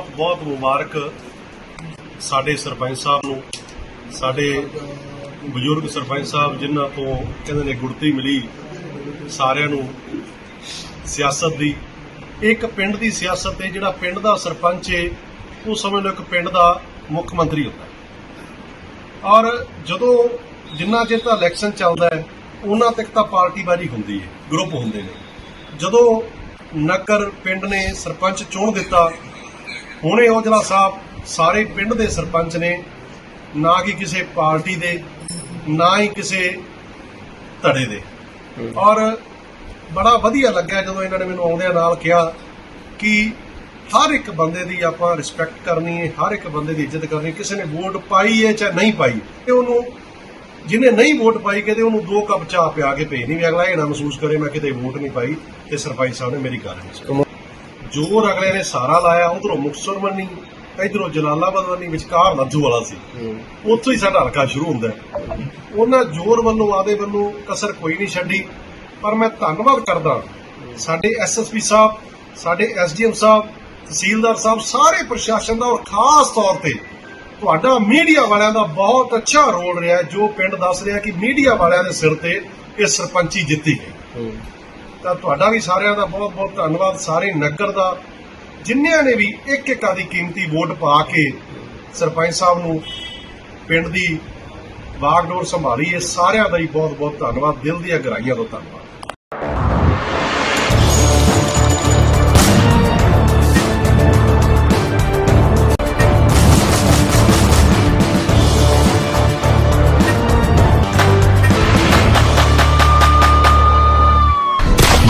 ਬਹੁਤ ਬਹੁਤ ਮੁਬਾਰਕ ਸਾਡੇ ਸਰਪੰਚ ਸਾਹਿਬ ਨੂੰ, ਸਾਡੇ ਬਜ਼ੁਰਗ ਸਰਪੰਚ ਸਾਹਿਬ ਜਿਨ੍ਹਾਂ ਤੋਂ ਕਹਿੰਦੇ ਨੇ ਗੁੜਤੀ ਮਿਲੀ, ਸਾਰਿਆਂ ਨੂੰ ਸਿਆਸਤ ਦੀ। ਇੱਕ ਪਿੰਡ ਦੀ ਸਿਆਸਤ ਹੈ ਜਿਹੜਾ ਪਿੰਡ ਦਾ ਸਰਪੰਚ ਏ, ਉਹ ਸਮਝ ਲਓ ਇੱਕ ਪਿੰਡ ਦਾ ਮੁੱਖ ਮੰਤਰੀ ਹੁੰਦਾ ਔਰ ਜਦੋਂ ਜਿੰਨਾ ਚਿਰ ਤਾਂ ਇਲੈਕਸ਼ਨ ਚੱਲਦਾ ਹੈ, ਉਹਨਾਂ ਤੱਕ ਤਾਂ ਪਾਰਟੀਬਾਜ਼ੀ ਹੁੰਦੀ ਹੈ ਗਰੁੱਪ ਹੁੰਦੇ ਨੇ। ਜਦੋਂ ਨਗਰ ਪਿੰਡ ਨੇ ਸਰਪੰਚ ਚੁਣ ਦਿੱਤਾ ਹੁਣੇ ਔਜਲਾ ਸਾਹਿਬ ਸਾਰੇ ਪਿੰਡ ਦੇ ਸਰਪੰਚ ਨੇ ਨਾ ਕਿ ਕਿਸੇ ਪਾਰਟੀ ਦੇ ਨਾ ਹੀ ਕਿਸੇ ਧੜੇ ਦੇ। ਔਰ ਬੜਾ ਵਧੀਆ ਲੱਗਿਆ ਜਦੋਂ ਇਹਨਾਂ ਨੇ ਮੈਨੂੰ ਆਉਂਦਿਆਂ ਨਾਲ ਕਿਹਾ ਕਿ ਹਰ ਇੱਕ ਬੰਦੇ ਦੀ ਆਪਾਂ ਰਿਸਪੈਕਟ ਕਰਨੀ ਹੈ ਹਰ ਇੱਕ ਬੰਦੇ ਦੀ ਇੱਜ਼ਤ ਕਰਨੀ ਕਿਸੇ ਨੇ ਵੋਟ ਪਾਈ ਹੈ ਚਾਹੇ ਨਹੀਂ ਪਾਈ। ਤੇ ਉਹਨੂੰ ਜਿਹਨੇ ਨਹੀਂ ਵੋਟ ਪਾਈ ਕਿਤੇ ਉਹਨੂੰ ਦੋ ਕੱਪ ਚਾਹ ਪਿਆ ਕੇ ਭੇਜ ਨਹੀਂ ਵੀ ਅਗਲਾ ਇਹ ਨਾ ਮਹਿਸੂਸ ਕਰੇ ਮੈਂ ਕਿਤੇ ਵੋਟ ਨਹੀਂ ਪਾਈ ਤੇ ਸਰਪੰਚ ਸਾਹਿਬ ਨੇ ਮੇਰੀ ਗੱਲ ਨਹੀਂ ਸੁਣੀ। ਜੋਰ ਅਗਲੇ ਨੇ ਸਾਰਾ ਲਾਇਆ ਉਧਰੋਂ ਮੁਕਤਸਰ ਮੰਨੀ ਇਧਰੋਂ ਜਲਾਲਾਬਾਦ ਮੰਨੀ ਵਿਚਕਾਰ ਲੱਜੂ ਵਾਲਾ ਸੀ। ਉੱਥੋਂ ਹੀ ਸਾਡਾ ਹਲਕਾ ਸ਼ੁਰੂ ਹੁੰਦਾ। ਉਹਨਾਂ ਜ਼ੋਰ ਵੱਲੋਂ ਆਦੇ ਵੱਲੋਂ ਕਸਰ ਕੋਈ ਨਹੀਂ ਛੱਡੀ। ਪਰ ਮੈਂ ਧੰਨਵਾਦ ਕਰਦਾ ਸਾਡੇ ਐਸਐਸਪੀ ਸਾਹਿਬ ਸਾਡੇ ਐਸਡੀਐਮ ਸਾਹਿਬ ਤਹਿਸੀਲਦਾਰ ਸਾਹਿਬ ਸਾਰੇ ਪ੍ਰਸ਼ਾਸਨ ਦਾ ਔਰ ਖਾਸ ਤੌਰ ਤੇ ਤੁਹਾਡਾ ਮੀਡੀਆ ਵਾਲਿਆਂ ਦਾ ਬਹੁਤ ਅੱਛਾ ਰੋਲ ਰਿਹਾ ਜੋ ਪਿੰਡ ਦੱਸ ਰਿਹਾ ਕਿ ਮੀਡੀਆ ਵਾਲਿਆਂ ਦੇ ਸਿਰ ਤੇ ਇਹ ਸਰਪੰਚੀ ਜਿੱਤੀ ਗਈ। ਤਾਂ ਤੁਹਾਡਾ ਵੀ ਸਾਰਿਆਂ ਦਾ ਬਹੁਤ ਬਹੁਤ ਧੰਨਵਾਦ। ਸਾਰੇ ਨਗਰ ਦਾ ਜਿਨ੍ਹਾਂ ਨੇ ਵੀ ਇੱਕ ਇੱਕ ਆਦੀ ਕੀਮਤੀ ਵੋਟ ਪਾ ਕੇ ਸਰਪੰਚ ਸਾਹਿਬ ਨੂੰ ਪਿੰਡ ਦੀ ਬਾਗਡੋਰ ਸੰਭਾਲੀ, ਇਹ ਸਾਰਿਆਂ ਦਾ ਹੀ ਬਹੁਤ ਬਹੁਤ ਧੰਨਵਾਦ। ਦਿਲ ਦੀਆਂ ਗਹਿਰਾਈਆਂ ਤੋਂ ਧੰਨਵਾਦ।